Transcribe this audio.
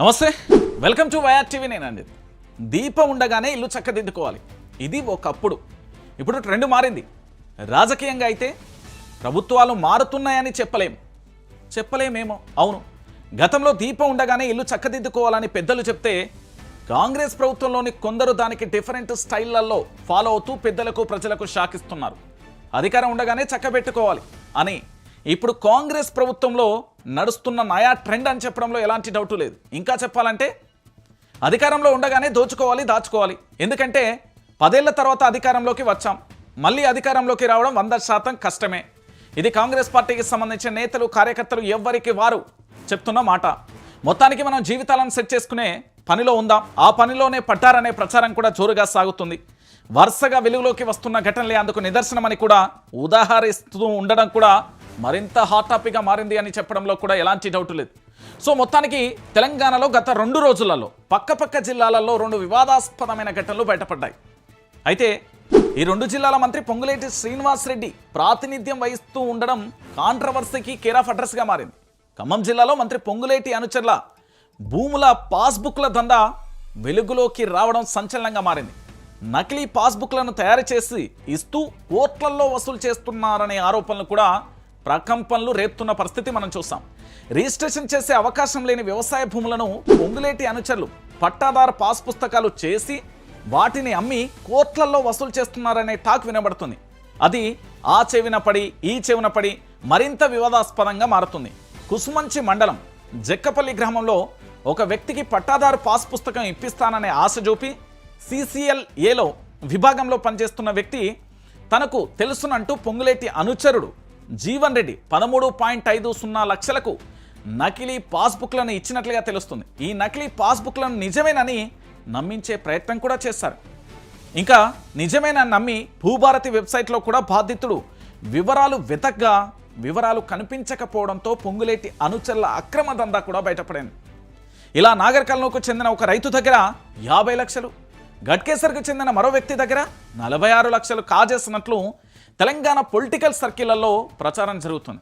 నమస్తే. Welcome to YR TV నేనండి. దీపం ఉండగానే ఇల్లు చక్కదిద్దుకోవాలి. ఇది ఒకప్పుడు. ఇప్పుడు ట్రెండ్ మారింది. రాజకీయంగా అయితే ప్రభుత్వాలు మారుతున్నాయని చెప్పలేం. చెప్పలేమేమో. అవును. గతంలో దీపం ఉండగానే ఇల్లు చక్కదిద్దుకోవాలని పెద్దలు చెప్తే కాంగ్రెస్ ప్రభుత్వంలోని కొందరు దానికి డిఫరెంట్ స్టైళ్ళలో ఫాలో అవుతూ పెద్దలకు ప్రజలకు షాకిస్తున్నారు. అధికారం ఉండగానే చక్కబెట్టుకోవాలి అని. ఇప్పుడు కాంగ్రెస్ ప్రభుత్వంలో నడుస్తున్న నయా ట్రెండ్ అని చెప్పడంలో ఎలాంటి డౌట్ లేదు. ఇంకా చెప్పాలంటే అధికారంలో ఉండగానే దోచుకోవాలి దాచుకోవాలి. ఎందుకంటే పదేళ్ళ తర్వాత అధికారంలోకి వచ్చాం. మళ్ళీ అధికారంలోకి రావడం వంద శాతం కష్టమే. ఇది కాంగ్రెస్ పార్టీకి సంబంధించిన నేతలు కార్యకర్తలు ఎవ్వరికి వారు చెప్తున్న మాట. మొత్తానికి మనం జీవితాలను సెట్ చేసుకునే పనిలో ఉందాం. ఆ పనిలోనే పడ్డారనే ప్రచారం కూడా జోరుగా సాగుతుంది. వరుసగా వెలుగులోకి వస్తున్న ఘటనలే అందుకు నిదర్శనమని కూడా ఉదాహరిస్తూ ఉండడం కూడా మరింత హాట్ టాపిక్గా మారింది అని చెప్పడంలో కూడా ఎలాంటి డౌట్ లేదు. సో మొత్తానికి తెలంగాణలో గత రెండు రోజులలో పక్కపక్క జిల్లాలలో రెండు వివాదాస్పదమైన ఘటనలు బయటపడ్డాయి. అయితే ఈ రెండు జిల్లాల మంత్రి పొంగులేటి శ్రీనివాస్ రెడ్డి ప్రాతినిధ్యం వహిస్తూ ఉండడం కాంట్రవర్సీకి కేర్ ఆఫ్ అడ్రస్గా మారింది. ఖమ్మం జిల్లాలో మంత్రి పొంగులేటి అనుచరుల భూముల పాస్బుక్ల దందా వెలుగులోకి రావడం సంచలనంగా మారింది. నకిలీ పాస్బుక్లను తయారు చేసి ఇస్తూ కోట్లల్లో వసూలు చేస్తున్నారనే ఆరోపణలు కూడా ప్రకంపనలు రేపుతున్న పరిస్థితి మనం చూసాం రిజిస్ట్రేషన్ చేసే అవకాశం లేని వ్యవసాయ భూములను పొంగులేటి అనుచరులు పట్టాదారు పాస్ పుస్తకాలు చేసి వాటిని అమ్మి కోట్లల్లో వసూలు చేస్తున్నారనే టాక్ వినబడుతుంది. అది ఆ చెవిన పడి ఈ చెవిన పడి మరింత వివాదాస్పదంగా మారుతుంది. కుసుమంచి మండలం జక్కపల్లి గ్రామంలో ఒక వ్యక్తికి పట్టాదారు పాస్ పుస్తకం ఇప్పిస్తాననే ఆశ చూపి సిసిఎల్ ఏలో విభాగంలో పనిచేస్తున్న వ్యక్తి తనకు తెలుసునంటూ పొంగులేటి అనుచరుడు జీవన్ రెడ్డి పదమూడు పాయింట్ ఐదు సున్నా లక్షలకు నకిలీ పాస్బుక్లను ఇచ్చినట్లుగా తెలుస్తుంది. ఈ నకిలీ పాస్బుక్లను నిజమేనని నమ్మించే ప్రయత్నం కూడా చేశారు. ఇంకా నిజమేనని నమ్మి భూభారతి వెబ్సైట్లో కూడా బాధితుడు వివరాలు వెతగ్గా వివరాలు కనిపించకపోవడంతో పొంగులేటి అనుచరుల అక్రమ దందా కూడా బయటపడింది. ఇలా నాగరికల్లోకి చెందిన ఒక రైతు దగ్గర యాభై లక్షలు గట్కేసర్కు చెందిన మరో వ్యక్తి దగ్గర నలభై ఆరు లక్షలు కాజేసినట్లు తెలంగాణ పొలిటికల్ సర్కిళ్ళలో ప్రచారం జరుగుతుంది.